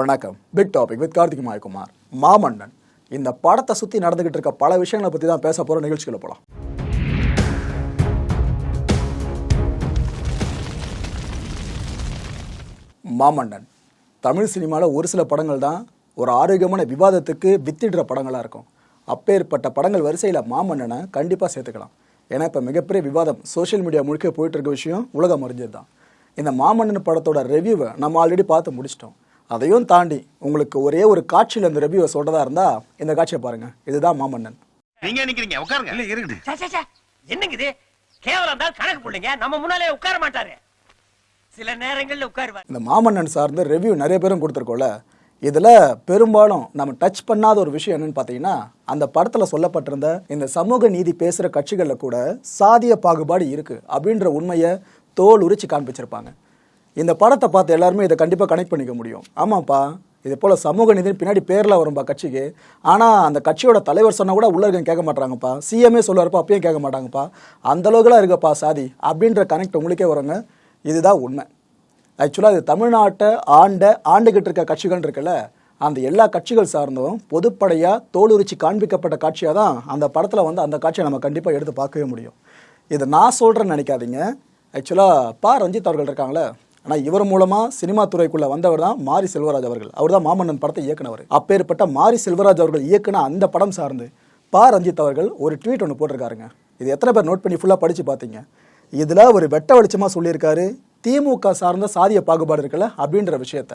வணக்கம். Big topic with Karthik Mayakumar. Maamannan இந்த படத்தை சுற்றி நடந்துகிட்டு இருக்க பல விஷயங்களை பற்றி தான் பேச போகிற நிகழ்ச்சிகளை போகலாம் மாமன்னன் தமிழ் சினிமாவில் ஒரு சில படங்கள் தான் ஒரு ஆரோக்கியமான விவாதத்துக்கு வித்திடுற படங்களாக இருக்கும். அப்பேற்பட்ட படங்கள் வரிசையில் மாமன்னனை கண்டிப்பாக சேர்த்துக்கலாம். ஏன்னா இப்போ மிகப்பெரிய விவாதம் சோஷியல் மீடியா முழுக்க போயிட்டு இருக்க விஷயம் உலகம் அறிஞ்சது தான் இந்த மாமன்னன் படத்தோட ரிவ்யூவை நம்ம ஆல்ரெடி பார்த்து முடிச்சிட்டோம். அதையும் தாண்டி உங்களுக்கு ஒரே ஒரு காட்சியில் இந்த ரிவ்யூவை சொல்கிறதா இருந்தால் இந்த காட்சியை பாருங்கள் இதுதான் மாமன்னன். நீங்க நிக்கிறீங்க உட்காருங்க. இல்ல இருக்குது சே, சே, சே. என்னங்க இது? கேவலம் தான் கணக்கு பிள்ளைங்க நம்ம முன்னாலே உட்கார மாட்டாரு. சில நேரங்கள்ல உட்காருவார். இந்த மாமன்னன் சார்ந்த ரிவ்யூ நிறைய பேரும் கொடுத்துருக்கோம்ல. இதில் பெரும்பாலும் நம்ம டச் பண்ணாத ஒரு விஷயம் என்னன்னு பார்த்தீங்கன்னா அந்த படத்தில் சொல்லப்பட்டிருந்த இந்த சமூக நீதி பேசுகிற கட்சிகளில் கூட சாதிய பாகுபாடு இருக்குது அப்படின்ற உண்மையை தோல் உரிச்சு காண்பிச்சிருப்பாங்க. இந்த படத்தை பார்த்து எல்லாருமே இதை கண்டிப்பாக கனெக்ட் பண்ணிக்க முடியும். ஆமாப்பா இது போல் சமூக நிதி பின்னாடி பேரில் வரும்பா கட்சிக்கு. ஆனால் அந்த கட்சியோட தலைவர் சொன்னால் கூட உள்ள இருக்கவங்க கேட்க மாட்டாங்கப்பா. சிஎம்ஏ சொல்லுவார்ப்பா அப்பயும் கேட்க மாட்டாங்கப்பா. அந்த அளவுக்குலாம் இருக்கப்பா சாதி. அப்படின்ற கனெக்ட் உங்களுக்கே வருங்க. இதுதான் உண்மை. ஆக்சுவலாக இது தமிழ்நாட்டை ஆண்ட ஆண்டுகிட்டு இருக்க கட்சிகள் இருக்குல்ல அந்த எல்லா கட்சிகள் சார்ந்தும் பொதுப்படையாக தோலுரிச்சு காண்பிக்கப்பட்ட காட்சியாக தான் அந்த படத்தில் வந்து அந்த காட்சியை நம்ம கண்டிப்பாக எடுத்து பார்க்கவே முடியும். இதை நான் சொல்கிறேன்னு நினைக்காதீங்க. ஆக்சுவலாக பா. ரஞ்சித் அவர்கள் இருக்காங்களே ஆனால் இவர் மூலமாக சினிமா துறைக்குள்ளே வந்தவர் தான் மாரி செல்வராஜ் அவர்கள். அவர் தான் மாமன்னன் படத்தை இயக்குனவர். அப்பேற்பட்ட மாரி செல்வராஜ் அவர்கள் இயக்குன அந்த படம் சார்ந்து பா. ரஞ்சித் அவர்கள் ஒரு ட்வீட் ஒன்று போட்டிருக்காருங்க. இது எத்தனை பேர் நோட் பண்ணி ஃபுல்லாக படித்து பார்த்தீங்க இதில் ஒரு வெட்ட வெளிச்சமாக சொல்லியிருக்காரு திமுக சார்ந்த சாதிய பாகுபாடு இருக்குல்ல அப்படின்ற விஷயத்த.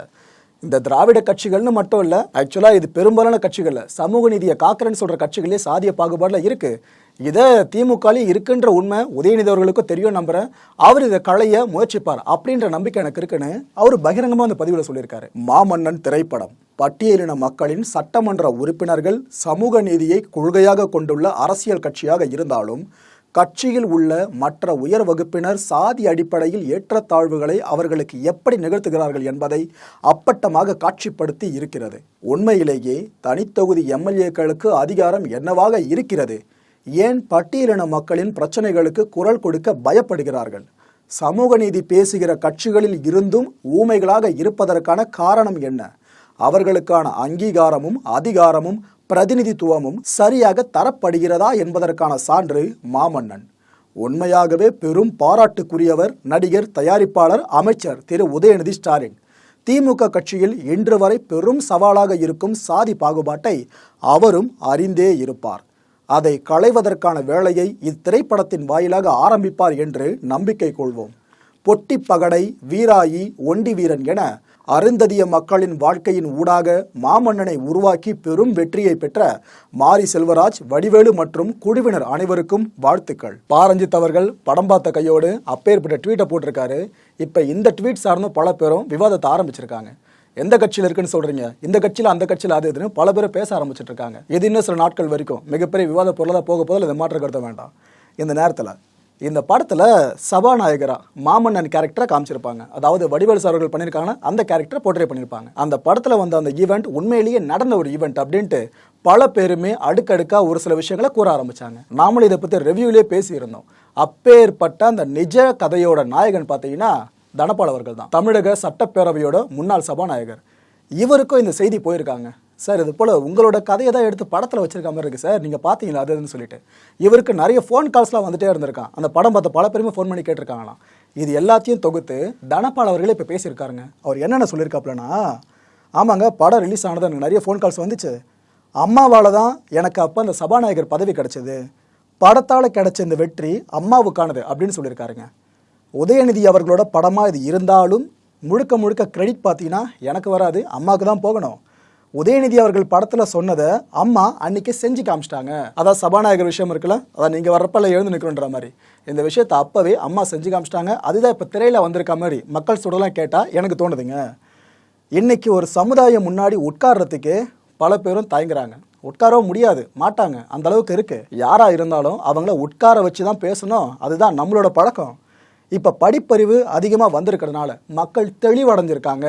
இந்த திராவிட கட்சிகள்னு மட்டும் இல்லை ஆக்சுவலாக இது பெரும்பாலான கட்சிகளில் சமூக நீதியை காக்கிறேன்னு சொல்கிற கட்சிகளே சாதிய பாகுபாடில் இருக்குது இதை திமுகலையும் இருக்குன்ற உண்மை உதயநிதி அவர்களுக்கும் தெரியும் நம்புறேன். அவர் இதை களைய முயற்சிப்பார் அப்படின்ற நம்பிக்கை எனக்கு இருக்குன்னு அவர் பகிரங்கமாக அந்த பதிவில் சொல்லியிருக்காரு. மாமன்னன் திரைப்படம் பட்டியலின மக்களின் சட்டமன்ற உறுப்பினர்கள் சமூக நீதியை கொள்கையாக கொண்டுள்ள அரசியல் கட்சியாக இருந்தாலும் கட்சியில் உள்ள மற்ற உயர் வகுப்பினர் சாதி அடிப்படையில் ஏற்றத்தாழ்வுகளை அவர்களுக்கு எப்படி நிகழ்த்துகிறார்கள் என்பதை அப்பட்டமாக காட்சிப்படுத்தி இருக்கிறது. உண்மையிலேயே தனித்தொகுதி எம்எல்ஏக்களுக்கு அதிகாரம் என்னவாக இருக்கிறது? ஏன் பட்டியலின மக்களின் பிரச்சனைகளுக்கு குரல் கொடுக்க பயப்படுகிறார்கள்? சமூக நீதி பேசுகிற கட்சிகளில் இருந்தும் ஊமைகளாக இருப்பதற்கான காரணம் என்ன? அவர்களுக்கான அங்கீகாரமும் அதிகாரமும் பிரதிநிதித்துவமும் சரியாக தரப்படுகிறதா என்பதற்கான சான்று மாமன்னன். உண்மையாகவே பெரும் பாராட்டுக்குரியவர் நடிகர் தயாரிப்பாளர் அமைச்சர் திரு. உதயநிதி ஸ்டாலின். திமுக கட்சியில் இன்று வரை பெரும் சவாலாக இருக்கும் சாதி பாகுபாட்டை அவரும் அறிந்தே இருப்பார். அதை களைவதற்கான வேலையை இத்திரைப்படத்தின் வாயிலாக ஆரம்பிப்பார் என்று நம்பிக்கை கொள்வோம். பொட்டி பகடை வீராயி ஒண்டி வீரன் என அருந்ததிய மக்களின் வாழ்க்கையின் ஊடாக மாமன்னனை உருவாக்கி பெரும் வெற்றியை பெற்ற மாரி செல்வராஜ் வடிவேலு மற்றும் குழுவினர் அனைவருக்கும் வாழ்த்துக்கள். பாரஞ்சித் அவர்கள் படம் பார்த்த கையோடு அப்பேற்பட்ட ட்வீட்டை போட்டிருக்காரு. இப்போ இந்த ட்வீட் சார்ந்தும் பல பேரும் விவாதத்தை ஆரம்பிச்சிருக்காங்க. எந்த கட்சியில் இருக்குன்னு சொல்றீங்க? இந்த கட்சியில் அந்த கட்சியில் அது இதுன்னு பல பேர் பேச ஆரம்பிச்சுட்டு இருக்காங்க இது இன்னும் சில நாட்கள் வரைக்கும். மிகப்பெரிய விவாத பொருளாக போக போதில் இதை மாற்ற கருத்த வேண்டாம். இந்த நேரத்தில் இந்த படத்தில் சபாநாயகரா மாமன்னன் கேரக்டரை காமிச்சிருப்பாங்க. அதாவது வடிவேல் சார் அவர்கள் பண்ணியிருக்காங்கன்னா அந்த கேரக்டரை போர்ட்ரே பண்ணியிருப்பாங்க. அந்த படத்தில் வந்த அந்த ஈவெண்ட் உண்மையிலேயே நடந்த ஒரு ஈவெண்ட் அப்படின்ட்டு பல பேருமே அடுக்கடுக்காக ஒரு சில விஷயங்களை கூற ஆரம்பிச்சாங்க. நாமளும் இதை பற்றி ரிவ்யூலேயே பேசியிருந்தோம். அப்பேற்பட்ட அந்த நிஜ கதையோட நாயகன் பார்த்தீங்கன்னா தனபால் அவர்கள் தான் தமிழக சட்டப்பேரவையோட முன்னாள் சபாநாயகர். இவருக்கும் இந்த செய்தி போயிருக்காங்க. சார் இது போல் உங்களோட கதையை தான் எடுத்து படத்தில் வச்சிருக்க மாதிரி இருக்குது சார். நீங்கள் பார்த்தீங்களா அது இதுன்னு சொல்லிட்டு. இவருக்கு நிறைய ஃபோன் கால்ஸ்லாம் வந்துட்டே இருந்திருக்கான். அந்த படம் பார்த்த பல பேருமே ஃபோன் பண்ணி கேட்டிருக்காங்களாம். இது எல்லாத்தையும் தொகுத்து தனபால் அவர்களே இப்போ பேசியிருக்காருங்க. அவர் என்னென்ன சொல்லியிருக்காப்லனா ஆமாங்க படம் ரிலீஸ் ஆனது எனக்கு நிறைய ஃபோன் கால்ஸ் வந்துச்சு. அம்மாவால் தான் எனக்கு அப்போ அந்த சபாநாயகர் பதவி கிடச்சிது. படத்தால் கிடைச்ச இந்த வெற்றி அம்மாவுக்கானது அப்படின்னு சொல்லியிருக்காருங்க. உதயநிதி அவர்களோட படமாக இது இருந்தாலும் முழுக்க முழுக்க கிரெடிட் பார்த்தீங்கன்னா எனக்கு வராது அம்மாவுக்கு தான் போகணும். உதயநிதி அவர்கள் படத்தில் சொன்னதை அம்மா அன்னைக்கு செஞ்சு காமிச்சிட்டாங்க. அதான் சபாநாயகர் விஷயம் இருக்குல்ல அதான் நீங்கள் வர்றப்பல எழுந்து நிற்கணுன்ற மாதிரி. இந்த விஷயத்தை அப்போவே அம்மா செஞ்சு காமிச்சிட்டாங்க. அதுதான் இப்போ திரையில் வந்திருக்க மாதிரி மக்கள் சுடலாம் கேட்டால் எனக்கு தோணுதுங்க. இன்னைக்கு ஒரு சமுதாயம் முன்னாடி உட்கார்றதுக்கு பல பேரும் தயங்குறாங்க. உட்காரவும் முடியாது மாட்டாங்க. அந்த அளவுக்கு இருக்குது யாராக இருந்தாலும் அவங்கள உட்கார வச்சு தான் பேசணும். அதுதான் நம்மளோட பழக்கம். இப்போ படிப்பறிவு அதிகமாக வந்திருக்கிறதுனால மக்கள் தெளிவடைஞ்சிருக்காங்க.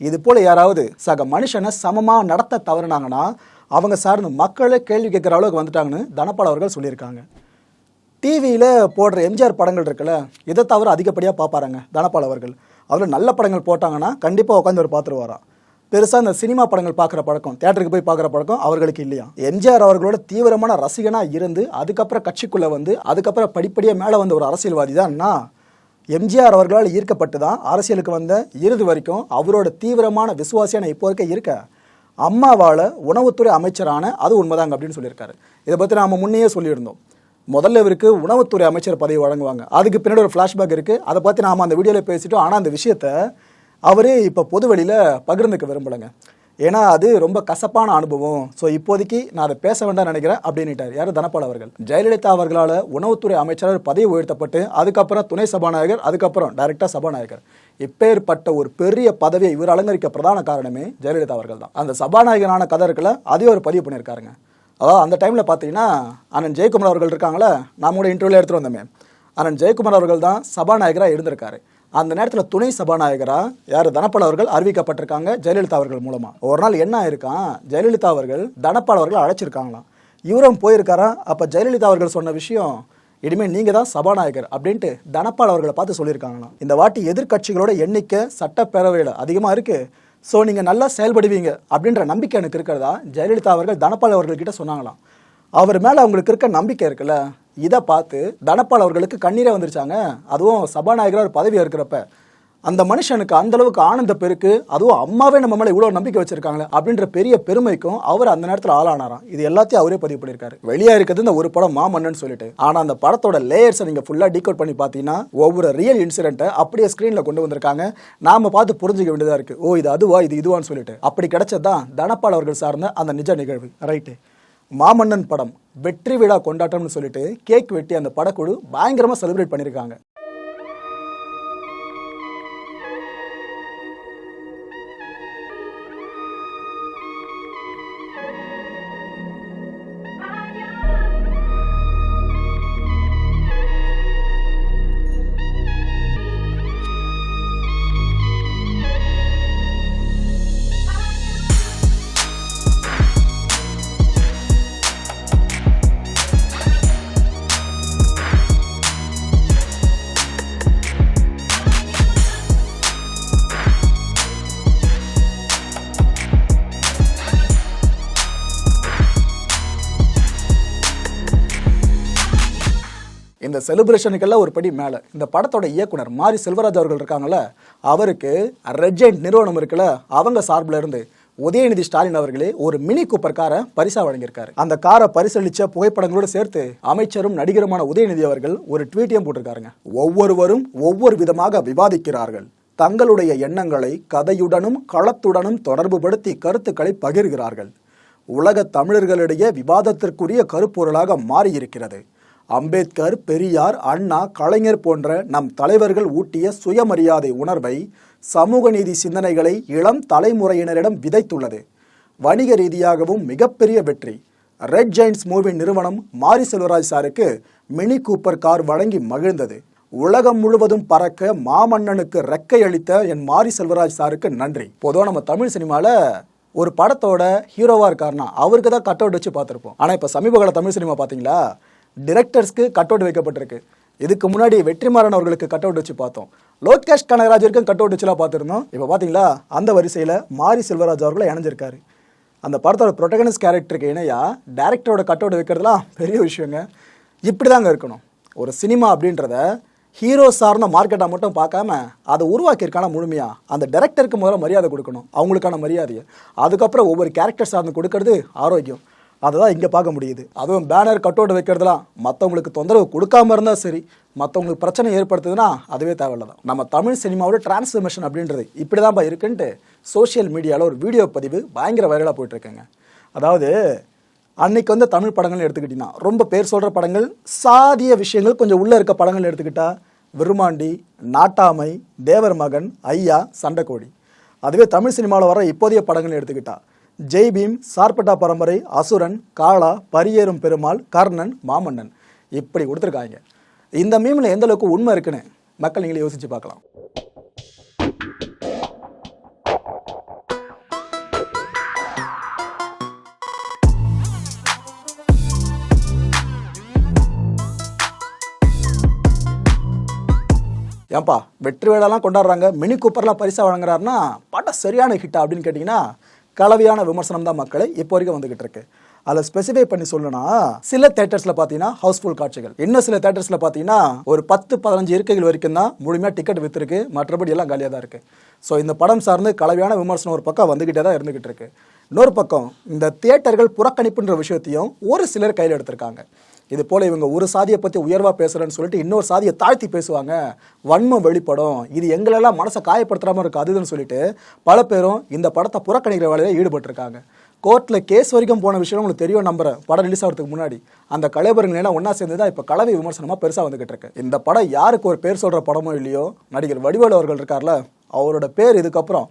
இது போல் யாராவது சக மனுஷனை சமமாக நடத்த தவறுனாங்கன்னா அவங்க சார்ந்து மக்களை கேள்வி கேட்குற அளவுக்கு வந்துட்டாங்கன்னு தனபால் அவர்கள் சொல்லியிருக்காங்க. டிவியில் போடுற எம்ஜிஆர் படங்கள் இருக்குல்ல இதை தவிர அதிகப்படியாக பார்ப்பாருங்க தனபால் அவர்கள். அவர் நல்ல படங்கள் போட்டாங்கன்னா கண்டிப்பாக உட்காந்து ஒரு பார்த்துருவாராம் பெருசாக இந்த சினிமா படங்கள் பார்க்குற பழக்கம் தேட்டருக்கு போய் பார்க்குற பழக்கம் அவர்களுக்கு இல்லையா? எம்ஜிஆர் அவர்களோட தீவிரமான ரசிகனாக இருந்து அதுக்கப்புறம் கட்சிக்குள்ளே வந்து அதுக்கப்புறம் படிப்படியாக மேலே வந்த ஒரு அரசியல்வாதி தான் நான். எம்ஜிஆர் அவர்களால் ஈர்க்கப்பட்டு தான் அரசியலுக்கு வந்த இறுதி வரைக்கும் அவரோட தீவிரமான விசுவாசியான இப்போ இருக்க இருக்க அம்மாவால் உணவுத்துறை அமைச்சரான அது உண்மைதாங்க அப்படின்னு சொல்லியிருக்காரு. இதை பற்றி நாம் முன்னையே சொல்லியிருந்தோம். முதல்ல இவருக்கு உணவுத்துறை அமைச்சர் பதவி வழங்குவாங்க. அதுக்கு பின்னாடி ஒரு ஃப்ளாஷ்பேக் இருக்குது அதை பற்றி நாம் அந்த வீடியோவில் பேசிட்டோம். ஆனால் அந்த விஷயத்தை அவரே இப்போ பொதுவெளியில் பகிர்ந்துக்க விரும்பலைங்க. ஏன்னா அது ரொம்ப கசப்பான அனுபவம். ஸோ இப்போதைக்கு நான் அதை பேச வேண்டாம் நினைக்கிறேன் அப்படின்னுட்டார். யார்? தனபால் அவர்கள். ஜெயலலிதா அவர்களால் உணவுத்துறை அமைச்சர் பதவி உயர்த்தப்பட்டு அதுக்கப்புறம் துணை சபாநாயகர் அதுக்கப்புறம் டைரக்டாக சபாநாயகர். இப்பேற்பட்ட ஒரு பெரிய பதவியை இவர் அலங்கரிக்க பிரதான காரணமே ஜெயலலிதா அவர்கள் தான் அந்த சபாநாயகரான கதை இருக்குல்ல அதையும் அவர் பதிவு பண்ணியிருக்காருங்க. அதாவது அந்த டைமில் பார்த்தீங்கன்னா அண்ணன் ஜெயக்குமார் அவர்கள் இருக்காங்களே நாம கூட இன்டர்வியூல எடுத்துகிட்டு வந்தோமே. அண்ணன் ஜெயக்குமார் அவர்கள் தான் சபாநாயகராக இருந்திருக்காரு. அந்த நேரத்தில் துணை சபாநாயகராக யார்? தனபால் அவர்கள் அறிவிக்கப்பட்டிருக்காங்க ஜெயலலிதா அவர்கள் மூலமாக ஒரு நாள் என்ன ஆயிருக்கான் ஜெயலலிதா அவர்கள் தனபால் அவர்கள் அழைச்சிருக்காங்களாம். இவரும் போயிருக்காரா? அப்போ ஜெயலலிதா அவர்கள் சொன்ன விஷயம் இனிமேல் நீங்கள் தான் சபாநாயகர் அப்படின்ட்டு தனபால் அவர்களை பார்த்து சொல்லியிருக்காங்களாம். இந்த வாட்டி எதிர்க்கட்சிகளோட எண்ணிக்கை சட்டப்பேரவையில் அதிகமாக இருக்குது ஸோ நீங்கள் நல்லா செயல்படுவீங்க அப்படின்ற நம்பிக்கை எனக்கு இருக்கிறதா? ஜெயலலிதா அவர்கள் தனபால் அவர்கள்கிட்ட சொன்னாங்களாம். அவர் மேலே அவங்களுக்கு இருக்க நம்பிக்கை இருக்குல்ல? இதை பார்த்து தனப்பால் அவர்களுக்கு கண்ணீரே வந்துருச்சாங்க. அதுவும் சபாநாயகராக ஒரு பதவி இருக்கிறப்ப அந்த மனுஷனுக்கு அந்த அளவுக்கு ஆனந்த பெருக்கு அதுவும் அம்மாவே நம்ம மேலே இவ்வளோ நம்பிக்கை வச்சிருக்காங்களே அப்படின்ற பெரிய பெருமைக்கும் அவர் அந்த நேரத்தில் ஆளானாராம். இது எல்லாத்தையும் அவரே பதிவு பண்ணியிருக்காரு. வெளியே இருக்கிறது இந்த ஒரு படம் மாமன்னன் சொல்லிட்டு. ஆனால் அந்த படத்தோட லேயர்ஸை நீங்கள் ஃபுல்லாக டீகோட் பண்ணி பார்த்தீங்கன்னா ஒவ்வொரு ரியல் இன்சிடென்ட்டை அப்படியே ஸ்க்ரீனில் கொண்டு வந்திருக்காங்க. நாம பார்த்து புரிஞ்சுக்க வேண்டியதாக இருக்குது ஓ இது அதுவா இது இதுவான்னு சொல்லிட்டு. அப்படி கிடைச்சது தான் தனப்பால் அவர்கள் சார்ந்த அந்த நிஜ நிகழ்வு. ரைட்டு மாமன்னன் படம் வெற்றி விழா கொண்டாட்டம்னு சொல்லிட்டு கேக் வெட்டி அந்த படக்குழு பயங்கரமாக செலிப்ரேட் பண்ணியிருக்காங்க இந்த செலிப்ரேஷனுக்கெல்லாம் ஒரு படி மேலே. இந்த படத்தோட இயக்குனர் மாரி செல்வராஜ் அவர்கள் இருக்காங்கள அவருக்கு ரெஜெண்ட் நிறுவனம் இருக்குல்ல அவங்க சார்பில் இருந்து உதயநிதி ஸ்டாலின் அவர்களே ஒரு மினி கூப்பர் காரை பரிசா வழங்கியிருக்காரு. அந்த காரை பரிசளிச்ச புகைப்படங்களோடு சேர்த்து அமைச்சரும் நடிகருமான உதயநிதி அவர்கள் ஒரு ட்வீட்டையும் போட்டிருக்காருங்க. ஒவ்வொருவரும் ஒவ்வொரு விதமாக விவாதிக்கிறார்கள். தங்களுடைய எண்ணங்களை கதையுடனும் களத்துடனும் தொடர்புபடுத்தி கருத்துக்களை பகிர்கிறார்கள். உலக தமிழர்களிடையே விவாதத்திற்குரிய கருப்பொருளாக மாறியிருக்கிறது. அம்பேத்கர் பெரியார் அண்ணா கலைஞர் போன்ற நம் தலைவர்கள் ஊட்டிய சுயமரியாதை உணர்வை சமூக நீதி சிந்தனைகளை இளம் தலைமுறையினரிடம் விதைத்துள்ளது. வணிக ரீதியாகவும் மிகப்பெரிய வெற்றி. ரெட் ஜெயின்ஸ் மூவி நிறுவனம் மாரி செல்வராஜ் சாருக்கு மினி கூப்பர் கார் வழங்கி மகிழ்ந்தது. உலகம் முழுவதும் பறக்க மாமன்னனுக்கு ரெக்கை அளித்த என் மாரி செல்வராஜ் சாருக்கு நன்றி. பொதுவாக நம்ம தமிழ் சினிமாவில் ஒரு படத்தோட ஹீரோவாக இருக்காருன்னா அவருக்கு தான் கட் அவுட் வச்சு பார்த்துருப்போம். ஆனால் இப்போ சமீப கால தமிழ் சினிமா பார்த்தீங்களா டிரெக்டர்ஸ்க்கு கட் அவுட் வைக்கப்பட்டிருக்கு. இதுக்கு முன்னாடி வெற்றிமாறன் அவர்களுக்கு கட் அவுட் வச்சு பார்த்தோம். லோகேஷ் கனகராஜருக்கும் கட் அவுட் வச்சுலாம் பார்த்துருந்தோம். இப்போ பார்த்தீங்களா? அந்த வரிசையில் மாரி செல்வராஜ் அவர்களை இணைஞ்சிருக்காரு. அந்த படத்தோட ப்ரொட்டகனிஸ்ட் கேரக்டருக்கு இணையாக டேரக்டரோட கட் அவுட் வைக்கிறதுலாம் பெரிய விஷயங்க. இப்படி தாங்க இருக்கணும். ஒரு சினிமா அப்படின்றத ஹீரோ சார்ந்த மார்க்கெட்டாக மட்டும் பார்க்காம அதை உருவாக்கியிருக்கான முழுமையாக அந்த டேரக்டருக்கு முதல்ல மரியாதை கொடுக்கணும். அவங்களுக்கான மரியாதையை. அதுக்கப்புறம் ஒவ்வொரு கேரக்டர் சார்ந்து கொடுக்கறது ஆரோக்கியம். அதை தான் இங்கே பார்க்க முடியுது. அதுவும் பேனர் கட்டோடு வைக்கிறதுலாம் மற்றவங்களுக்கு தொந்தரவு கொடுக்காம இருந்தால் சரி மற்றவங்களுக்கு பிரச்சனை ஏற்படுத்துதுன்னா அதுவே தேவையில்ல தான் நம்ம தமிழ் சினிமாவோட டிரான்ஸ்ஃபர்மேஷன் அப்படின்றது இப்படி தான்ப்பா இருக்குன்ட்டு சோஷியல் மீடியாவில் ஒரு வீடியோ பதிவு பயங்கர வைரலாக போயிட்டுருக்கேங்க. அதாவது அன்னைக்கு வந்து தமிழ் படங்கள்னு எடுத்துக்கிட்டிங்கன்னா ரொம்ப பேர் சொல்கிற படங்கள் சாதிய விஷயங்கள் கொஞ்சம் உள்ளே இருக்க படங்கள் எடுத்துக்கிட்டால் விருமாண்டி நாட்டாமை தேவர் மகன் ஐயா சண்டைக்கோழி. அதுவே தமிழ் சினிமாவில் வர இப்போதைய படங்கள் எடுத்துக்கிட்டா ஜெய் பீம் சார்பட்டா பரம்பரை அசுரன் காளா பரியேறும் பெருமாள் கர்ணன் மாமன்னன். இப்படி கொடுத்துருக்காங்க. இந்த மீமில் எந்த அளவுக்கு உண்மை இருக்குன்னு மக்கள் நீங்களே யோசிச்சு பார்க்கலாம். ஏன்பா வெற்றி வேலைலாம் கொண்டாடுறாங்க. மினி கூப்பர்லாம் பரிசாக வழங்குறாருன்னா பாட்டா சரியான ஹிட்டா அப்படின்னு கேட்டிங்கன்னா கலவையான விமர்சனம் தான் மக்களை இப்போ வரைக்கும் வந்துகிட்டு இருக்கு. அதில் ஸ்பெசிஃபை பண்ணி சொல்லணும்னா சில தேட்டர்ஸில் பார்த்தீங்கன்னா ஹவுஸ்ஃபுல் காட்சிகள். இன்னும் சில தேட்டர்ஸில் பார்த்தீங்கன்னா ஒரு பத்து பதினஞ்சு இருக்கைகள் வரைக்கும் தான் முழுமையாக டிக்கெட் விற்றுருக்கு மற்றபடி எல்லாம் காலியாக தான் இருக்குது ஸோ இந்த படம் சார்ந்து கலவையான விமர்சனம் ஒரு பக்கம் வந்துக்கிட்டே தான் இருந்துகிட்டு இருக்கு. இன்னொரு பக்கம் இந்த தியேட்டர்கள் புறக்கணிப்புன்ற விஷயத்தையும் ஒரு சிலர் கையில் எடுத்திருக்காங்க. இது போல இவங்க ஒரு சாதியை பற்றி உயர்வாக பேசுகிறேன்னு சொல்லிட்டு இன்னொரு சாதியை தாழ்த்தி பேசுவாங்க. வன்மம் வெளிப்படும். இது எங்களெல்லாம் மனசை காயப்படுத்துகிற மாதிரி அது சொல்லிட்டு பல பேரும் இந்த படத்தை புறக்கணிக்கிற வேலையில் ஈடுபட்டிருக்காங்க. கோர்ட்டில் கேஸ் வரைக்கும் போன விஷயம் உங்களுக்கு தெரியும் நம்புறேன். படம் ரிலீஸ் ஆகிறதுக்கு முன்னாடி. அந்த கலைபரங்கள் எல்லாம் ஒன்றா சேர்ந்து தான் இப்போ கலவை விமர்சனமாக பெருசாக வந்துகிட்டு இருக்கு. இந்த படம் யாருக்கு ஒரு பேர் சொல்கிற படமோ இல்லையோ நடிகர் வடிவேலு அவர்கள் இருக்கார்ல அவரோட பேர் இதுக்கப்புறம்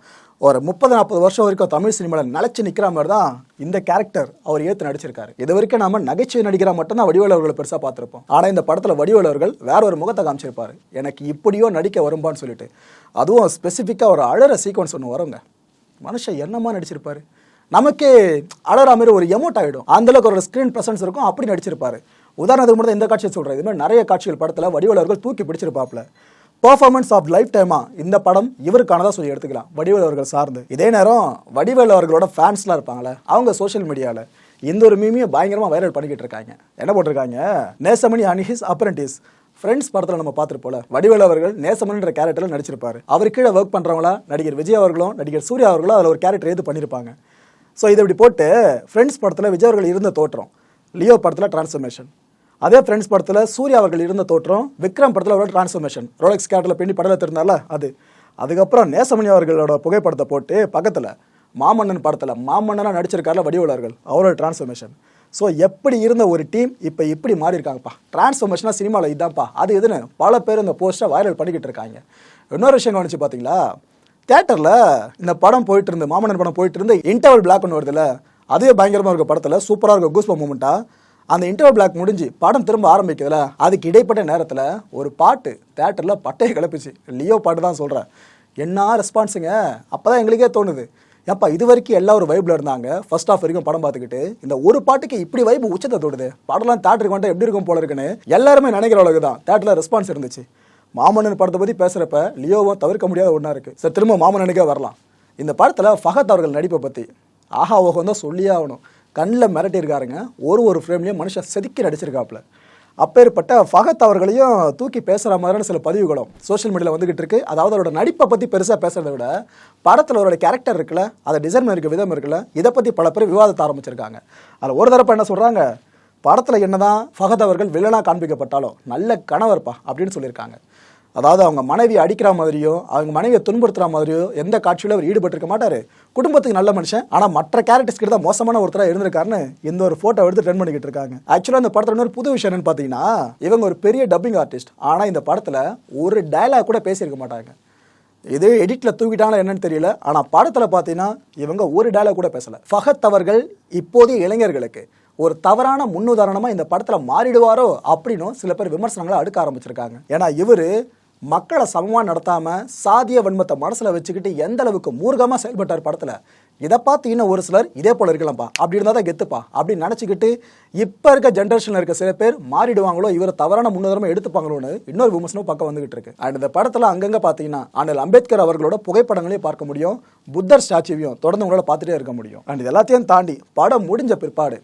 ஒரு முப்பது நாற்பது வருஷம் வரைக்கும் தமிழ் சினிமாவில் நிலைச்சு நிற்கிற மாதிரி தான் இந்த கேரக்டர் அவர் ஏற்று நடிச்சிருக்காரு. இது வரைக்கும் நாம நகைச்சுவை நடிக்கிற மட்டும்தான் வடிவேலு அவர்களை பெருசாக பார்த்துருப்போம். ஆனால் இந்த படத்தில் வடிவேலு அவர்கள் வேற ஒரு முகத்தை காமிச்சிருப்பாரு. எனக்கு இப்படியோ நடிக்க வரும்பான்னு சொல்லிட்டு. அதுவும் ஸ்பெசிஃபிக்காக ஒரு அழற சீக்வன்ஸ் ஒன்று வருங்க. மனுஷன் என்னமா நடிச்சிருப்பாரு? நமக்கே அழற மாதிரி ஒரு எமோட் ஆகிடும் அந்தளவுக்கு ஒரு ஸ்க்ரீன் ப்ரெசன்ஸ் இருக்கும். அப்படி நடிச்சிருப்பாரு. உதாரணத்துக்கு மட்டும் இந்த காட்சியை சொல்கிறேன் இது மாதிரி நிறைய காட்சிகள் படத்தில் வடிவலர்கள் தூக்கி பிடிச்சிருப்பாப்ல பர்ஃபார்மன்ஸ் ஆஃப் லைஃப் டைமா இந்த படம் இவருக்கானதாக சொல்லி எடுத்துக்கலாம். வடிவேலு அவர்கள் சார்ந்து. இதே நேரம் வடிவேலு அவர்களோட ஃபேன்ஸ்லாம் இருப்பாங்களே அவங்க சோஷியல் மீடியாவில் இந்த ஒரு மீமியை பயங்கரமாக வைரல் பண்ணிக்கிட்டு இருக்காங்க. என்ன போட்டிருக்காங்க? Nesamani and his apprentice friends படத்தில் நம்ம பார்த்துருப்போல வடிவேல் அவர்கள் நேசமன்ற கேரக்டரில் நடிச்சிருப்பாரு. அவர் கீழே ஒர்க் பண்ணுறவங்களா நடிகர் விஜய் அவர்களும் நடிகர் சூர்யா அவர்களும் அதில் ஒரு கேரக்டர் எது பண்ணியிருப்பாங்க ஸோ இதை இப்படி போட்டு ஃப்ரெண்ட்ஸ் படத்தில் விஜய் அவர்கள் இருந்த தோற்றம் லியோ படத்தில் டிரான்ஸ்ஃபர்மேஷன் அதே ஃப்ரெண்ட்ஸ் படத்தில் சூர்யா அவர்கள் இருந்த தோற்றம் விக்ரம் படத்தில் அவரோட டிரான்ஸ்ஃபர்மேஷன் ரோலக்ஸ் கேட்டில் பின்னி படத்தில் திருந்தால அது. அதுக்கப்புறம் நேசமணி அவர்களோட புகைப்படத்தை போட்டு பக்கத்தில் மாமன்னன் படத்தில் மாமன்னனாக நடிச்சிருக்காருல வடிவலர்கள் அவரோட டிரான்ஸ்ஃபர்மேஷன் ஸோ எப்படி இருந்த ஒரு டீம் இப்போ இப்படி மாறி இருக்காங்கப்பா டிரான்ஸ்ஃபர்மேஷனாக சினிமாவில் இதான்ப்பா. அது எதுன்னு பல பேர் இந்த போஸ்ட்டை வைரல் பண்ணிக்கிட்டு இருக்காங்க. இன்னொரு விஷயம் கவனிச்சு பார்த்தீங்களா தேட்டரில் இந்த படம் போயிட்டு இருந்து மாமன்னன் படம் போயிட்டு இருந்து இன்டர்வல் பிளாக் ஒன்று வருதுல்ல அதுவே பயங்கரமாக இருக்க படத்தில் சூப்பராக இருக்க கூஸ்ப மூமெண்ட்டாக அந்த இன்டர்வல் பிளாக் முடிஞ்சு படம் திரும்ப ஆரம்பிக்குதுல அதுக்கு இடைப்பட்ட நேரத்தில் ஒரு பாட்டு தேட்டரில் பட்டையை கிளப்பிச்சு. லியோ பாட்டு தான் சொல்கிறேன் என்ன ரெஸ்பான்ஸுங்க அப்போ தான் எங்களுக்கே தோணுது. ஏப்பா இது வரைக்கும் எல்லா ஒரு வைப்பில் இருந்தாங்க. ஃபர்ஸ்ட் ஆஃப் வரைக்கும் படம் பார்த்துக்கிட்டு இந்த ஒரு பாட்டுக்கு இப்படி வைப்பு உச்சத்தை தொடுது. படம்லாம் தேட்டருக்கு வந்துட்டு எப்படி இருக்கும் போல இருக்குன்னு எல்லாருமே நினைக்கிற அளவுக்கு தான். தேட்டரில் ரெஸ்பான்ஸ் இருந்துச்சு. மாமன்னன் படத்தை பற்றி பேசுகிறப்ப லியோவும் தவிர்க்க முடியாத ஒன்றா இருக்குது சரி திரும்ப மாமன்னனுக்கே வரலாம். இந்த படத்தில் ஃபஹத் அவர்கள் நடிப்பை பற்றி ஆஹா ஓகம் தான் சொல்லியே ஆகணும். கண்ணில் மிரட்டியிருக்காருங்க ஒரு ஒரு ஃப்ரேம்லேயும் மனுஷன் செதுக்கி நடிச்சிருக்காப்புல. அப்பேற்பட்ட ஃபகத் அவர்களையும் தூக்கி பேசுகிற மாதிரியான சில பதிவுகளும் சோஷியல் மீடியாவில் வந்துகிட்டு இருக்கு. அதாவது அவரோட நடிப்பை பற்றி பெருசாக பேசுகிறத விட படத்தில் அவரோட கேரக்டர் இருக்குல்ல அதை டிசைன் பண்ணிருக்க விதம் இருக்குல்ல இதை பற்றி பல பேர் விவாதத்தை ஆரம்பிச்சிருக்காங்க. அதில் ஒரு தரப்பை என்ன சொல்கிறாங்க படத்தில் என்னதான் ஃபகத் அவர்கள் வில்லனாக காண்பிக்கப்பட்டாலும் நல்ல கணவர்ப்பா அப்படின்னு சொல்லியிருக்காங்க. அதாவது அவங்க மனைவியை அடிக்கிற மாதிரியோ அவங்க மனைவியை துன்புறுத்துற மாதிரியோ எந்த காட்சியிலும் அவர் ஈடுபட்டிருக்க மாட்டார். குடும்பத்துக்கு நல்ல மனுஷன் ஆனால் மற்ற கேரக்டர்ஸ் கிட்ட தான் மோசமான ஒருத்தராக இருந்திருக்காருன்னு இந்த ஒரு ஃபோட்டோ எடுத்து ட்ரெண்ட் பண்ணிக்கிட்டு இருக்காங்க. ஆக்சுவலாக இந்த படத்தில் இன்னொரு புது விஷயம் என்னன்னு பார்த்தீங்கன்னா இவங்க ஒரு பெரிய டப்பிங் ஆர்டிஸ்ட் ஆனால் இந்த படத்தில் ஒரு டயலாக் கூட பேசியிருக்க மாட்டாங்க. இது எடிட்டில் தூக்கிட்டாங்களா என்னன்னு தெரியல. ஆனால் படத்தில் பார்த்தீங்கன்னா இவங்க ஒரு டயலாக் கூட பேசலை. ஃபஹத் அவர்கள் இப்போதைய இளைஞர்களுக்கு ஒரு தவறான முன்னுதாரணமாக இந்த படத்தில் மாறிடுவாரோ அப்படின்னும் சில பேர் விமர்சனங்களை அடுக்க ஆரம்பிச்சிருக்காங்க. ஏன்னா இவர் மக்களை சமமாக நடத்தாமல் சாதிய வன்மத்தை மனசில் வச்சுக்கிட்டு எந்த அளவுக்கு மூர்க்கமாக செயல்பட்டார் படத்தில்? இதை பார்த்து இன்னும் ஒரு சிலர் இதே போல இருக்கலாம்ப்பா அப்படி இருந்தால் தான் கெத்துப்பா. அப்படின்னு நினச்சிக்கிட்டு இப்போ இருக்க ஜென்ரேஷனில் இருக்க சில பேர் மாறிடுவாங்களோ இவர் தவறான முன்னுதாரணம் எடுத்துப்பாங்களோன்னு இன்னொரு விமர்சனம் பக்கம் வந்துகிட்டு இருக்கு. அண்ட் இந்த படத்தில் அங்கங்கே பார்த்தீங்கன்னா அண்ணல் அம்பேத்கர் அவர்களோட புகைப்படங்களையும் பார்க்க முடியும் புத்தர் ஸ்டாச்சுவையும் தொடர்ந்து உங்களால் பார்த்துட்டே இருக்க முடியும். அண்ட் இது எல்லாத்தையும் தாண்டி படம் முடிஞ்ச பிற்பாடு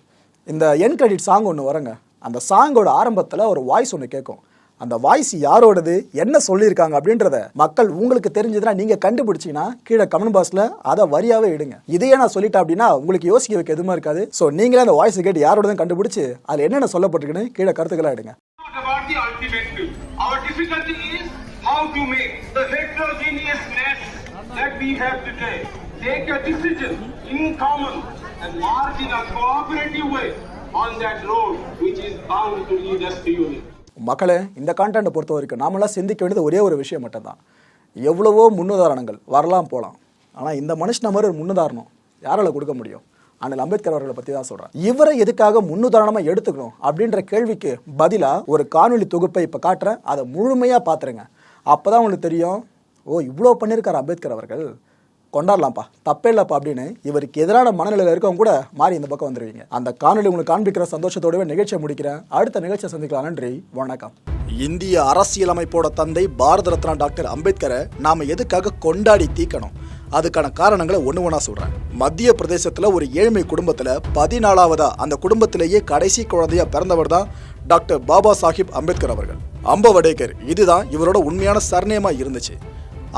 இந்த என் கிரெடிட் சாங் ஒன்று வருங்க. அந்த சாங்கோட ஆரம்பத்தில் ஒரு வாய்ஸ் ஒன்று கேட்கும். அந்த வாய்ஸ் யாரோடது என்ன சொல்லியிருக்காங்க அப்படின்றத மக்கள் உங்களுக்கு தெரிஞ்சதுன்னா நீங்கள் கண்டுபிடிச்சீங்கன்னா கீழே கமெண்ட் பாக்ஸில் அதை வரியாவே இடுங்க இதையே நான் சொல்லிட்டேன் அப்படின்னா உங்களுக்கு யோசிக்க வைக்க எதுவுமே இருக்காது ஸோ நீங்களே அந்த வாய்ஸ் கேட்டு யாரோடதும் கண்டுபிடிச்சு அதில் என்னென்ன சொல்லப்பட்டிருக்குன்னு கீழே கருத்துக்களாக எடுங்க about the ultimate. Our difficulty is how to make the heterogeneousness that we have today take a decision in common and march in a cooperative way on that road which is bound to lead us to unity. மக்களே இந்த கான்டென்ட்டை பொறுத்த வரைக்கும் நாமெல்லாம் சிந்திக்க வேண்டியது ஒரே ஒரு விஷயம் மட்டும்தான். எவ்வளவோ முன்னுதாரணங்கள் வரலாம் போகலாம் ஆனால் இந்த மனுஷன மாதிரி ஒரு முன்னுதாரணம் யாரால கொடுக்க முடியும்? அண்ணல் அம்பேத்கர் அவர்களை பற்றி தான் சொல்கிறேன் இவரை எதுக்காக முன்னுதாரணமாக எடுத்துக்கணும் அப்படின்ற கேள்விக்கு பதிலாக ஒரு காணொளி தொகுப்பை இப்போ காட்டுறேன். அதை முழுமையாக பார்த்துருங்க. அப்போ தான் உங்களுக்கு தெரியும் ஓ இவ்வளோ பண்ணியிருக்கார் அம்பேத்கர் அவர்கள். கொண்டாடலாம்ப்பா. தப்பே இல்லைப்பா அப்படின்னு இவருக்கு எதிரான மனநிலையில் இருக்கவங்க கூட மாறி இந்த பக்கம் வந்துடுவீங்க அந்த காணொலி உங்களுக்கு காண்பிக்கிற சந்தோஷத்தோடவே நிகழ்ச்சியை முடிக்கிறேன். அடுத்த நிகழ்ச்சியை சந்திக்கலாம். நன்றி. வணக்கம். இந்திய அரசியலமைப்போட தந்தை பாரத ரத்னா டாக்டர் அம்பேத்கரை நாம் எதுக்காக கொண்டாடி தீக்கணும்? அதுக்கான காரணங்களை ஒன்று ஒன்றா சொல்கிறேன் மத்திய பிரதேசத்தில் ஒரு ஏழ்மை குடும்பத்தில் பதினாலாவதா அந்த குடும்பத்திலேயே கடைசி குழந்தையாக பிறந்தவர் தான் டாக்டர் பாபா சாஹிப் அம்பேத்கர் அவர்கள். அம்பவடேகர். இதுதான் இவரோட உண்மையான சர்ணேமா இருந்துச்சு.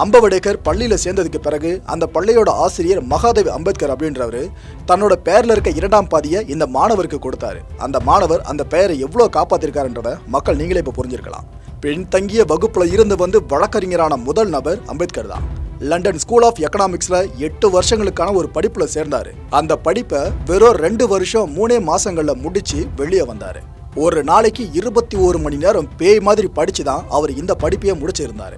அம்பவடேகர் பள்ளியில் சேர்ந்ததுக்கு பிறகு அந்த பள்ளியோட ஆசிரியர் மகாதேவ் அம்பேத்கர் அப்படின்றவர் தன்னோட பெயரில் இருக்க இரண்டாம் பாதியை இந்த மாணவருக்கு கொடுத்தாரு. அந்த மாணவர் அந்த பெயரை எவ்வளோ காப்பாத்திருக்காருன்றத மக்கள் நீங்களே இப்போ புரிஞ்சிருக்கலாம். பின்தங்கிய வகுப்பில் வகுப்புல இருந்து வந்து வழக்கறிஞரான முதல் நபர் அம்பேத்கர் தான். லண்டன் ஸ்கூல் ஆஃப் எக்கனாமிக்ஸ்ல எட்டு வருஷங்களுக்கான ஒரு படிப்புல சேர்ந்தாரு. அந்த படிப்பை வெறும் ரெண்டு வருஷம் மூணே மாசங்கள்ல முடிச்சு வெளியே வந்தாரு. ஒரு நாளைக்கு இருபத்தி ஒரு மணி நேரம் பேய் மாதிரி படித்து தான் அவர் இந்த படிப்பையே முடிச்சிருந்தாரு.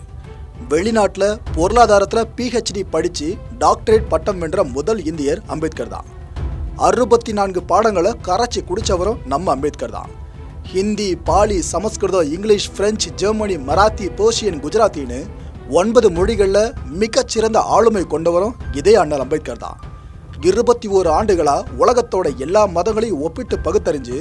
வெளிநாட்டில் பொருளாதாரத்தில் பிஹெச்டி படித்து டாக்டரேட் பட்டம் வென்ற முதல் இந்தியர் அம்பேத்கர் தான். அறுபத்தி நான்கு பாடங்களை கரைச்சி குடித்தவரும் நம்ம அம்பேத்கர் தான். Hindi Pali Sanskrit English French Germany Marathi Persian குஜராத்தின்னு ஒன்பது மொழிகளில் மிகச்சிறந்த ஆளுமை கொண்டவரும் இதே அண்ணல் அம்பேத்கர் தான். இருபத்தி ஓரு ஆண்டுகளாக உலகத்தோட எல்லா மதங்களையும் ஒப்பிட்டு பகுத்தறிஞ்சு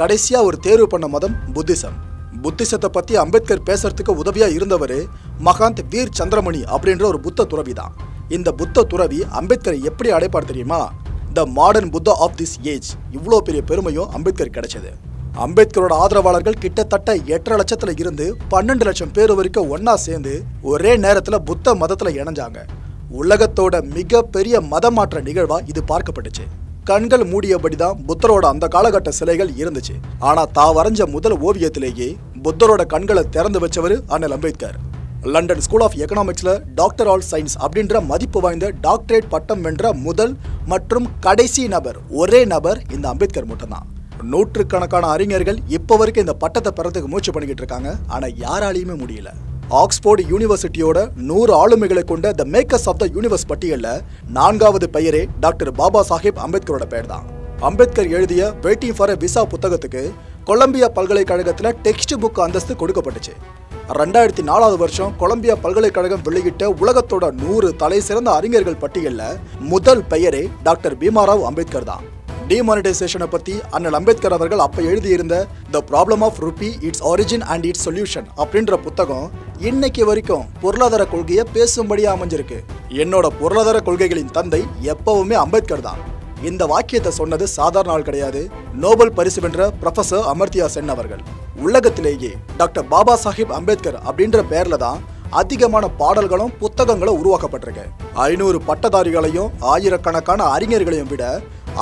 கடைசியாக ஒரு தேர்வு பண்ண மதம் புத்திசம். புத்திசத்தை பற்றி அம்பேத்கர் பேசுறதுக்கு உதவியாக இருந்தவர் மகாந்த் வீர் சந்திரமணி அப்படின்ற ஒரு புத்த துறவி தான். இந்த புத்த துறவி அம்பேத்கரை எப்படி அடைப்பார் தெரியுமா? The modern Buddha of this age இவ்வளோ பெரிய பெருமையும் அம்பேத்கர் கிடைச்சது. அம்பேத்கரோட ஆதரவாளர்கள் கிட்டத்தட்ட எட்டரை லட்சத்தில் இருந்து பன்னெண்டு லட்சம் பேர் வரைக்கும் ஒன்றா சேர்ந்து ஒரே நேரத்தில் புத்த மதத்தில் இணைஞ்சாங்க. உலகத்தோட மிகப்பெரிய மதமாற்ற நிகழ்வாக இது பார்க்கப்பட்டுச்சு. கண்கள் மூடியபடி தான் புத்தரோட அந்த காலகட்ட சிலைகள் இருந்துச்சு. ஆனால் தா வரைஞ்ச முதல் ஓவியத்திலேயே புத்தரோட கண்களை திறந்து வச்சவர் அண்ணல் அம்பேத்கர். லண்டன் ஸ்கூல் ஆஃப் எக்கனாமிக்ஸில் டாக்டர் ஆல் சயின்ஸ் அப்படின்ற மதிப்பு வாய்ந்த டாக்டரேட் பட்டம் வென்ற முதல் மற்றும் கடைசி நபர் ஒரே நபர் இந்த அம்பேத்கர் மட்டும்தான். நூற்றுக்கணக்கான அறிஞர்கள் இப்போ வரைக்கும் இந்த பட்டத்தை பெறத்துக்கு முயற்சி பண்ணிக்கிட்டு இருக்காங்க. ஆனால் யாராலையுமே முடியல. ஆக்ஸ்போர்டு யூனிவர்சிட்டியோட நூறு ஆளுமைகளை கொண்ட the makers of the universe பட்டியலில் நான்காவது பெயரே டாக்டர் பாபா சாஹேப் அம்பேத்கரோட பெயர் தான் அம்பேத்கர் எழுதிய வெயிட்டிங் ஃபார் விசா புத்தகத்துக்கு கொலம்பியா பல்கலைக்கழகத்தில் டெக்ஸ்ட் புக் அந்தஸ்து கொடுக்கப்பட்டுச்சு. ரெண்டாயிரத்தி நாலாவது வருஷம் கொலம்பியா பல்கலைக்கழகம் வெளியிட்ட உலகத்தோட நூறு தலை சிறந்த அறிஞர்கள் பட்டியலில் முதல் பெயரே டாக்டர் பீமாராவ் அம்பேத்கர் தான். டிமானிட்டைசேஷனை பற்றி அண்ணல் அம்பேத்கர் அவர்கள் அப்போ எழுதியிருந்த the problem of rupee its origin and its solution அப்படின்ற புத்தகம் இன்னைக்கு வரைக்கும் பொருளாதார கொள்கையை பேசும்படியா அமைஞ்சிருக்கு. என்னோட பொருளாதார கொள்கைகளின் தந்தை எப்பவுமே அம்பேத்கர் தான். இந்த வாக்கியத்தை சொன்னது சாதாரண ஆள் கிடையாது. நோபல் பரிசு வென்ற ப்ரொஃபசர் அமர்த்தியா சென் அவர்கள். உலகத்திலேயே டாக்டர் பாபா சாஹிப் அம்பேத்கர் அப்படின்ற பேர்ல தான் அதிகமான பாடல்களும் புத்தகங்களும் உருவாக்கப்பட்டிருக்கு. ஐநூறு பட்டதாரிகளையும் ஆயிரக்கணக்கான அறிஞர்களையும் விட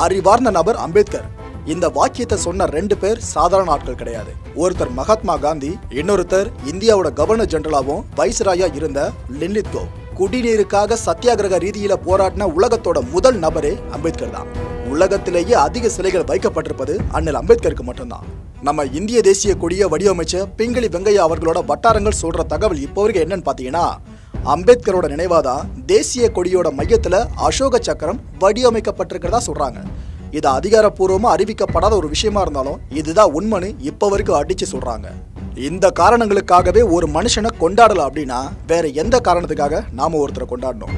அறிவார்ந்த நபர் அம்பேத்கர். இந்த வாக்கியத்தை சொன்ன ரெண்டு பேர் சாதாரண ஆட்கள் கிடையாது. ஒருத்தர் மகாத்மா காந்தி இன்னொருத்தர் இந்தியாவோட கவர்னர் ஜெனரலாகவும் வைஸ்ராயா இருந்த லின்லித்கோ குடிநீருக்காக சத்தியாகிரக ரீதியில போராடின உலகத்தோட முதல் நபரே அம்பேத்கர் தான். உலகத்திலேயே அதிக சிலைகள் வைக்கப்பட்டிருப்பது அண்ணல் அம்பேத்கருக்கு மட்டும்தான். நம்ம இந்திய தேசிய கொடியை வடிவமைச்ச பிங்களி வெங்கையா அவர்களோட வட்டாரங்கள் சொல்ற தகவல் இப்போ வரைக்கும் என்னன்னு பாத்தீங்கன்னா அம்பேத்கரோட நினைவாதான் தேசிய கொடியோட மையத்துல அசோக சக்கரம் வடிவமைக்கப்பட்டிருக்கிறதா சொல்றாங்க. இது அதிகாரப்பூர்வமா அறிவிக்கப்படாத ஒரு விஷயமா இருந்தாலும் இதுதான் உண்மைன்னு இப்போ வரைக்கும் அடிச்சு சொல்றாங்க. இந்த காரணங்களுக்காகவே ஒரு மனுஷனை கொண்டாடலாம் அப்படின்னா வேற எந்த காரணத்துக்காக நாம ஒருத்தரை கொண்டாடணும்?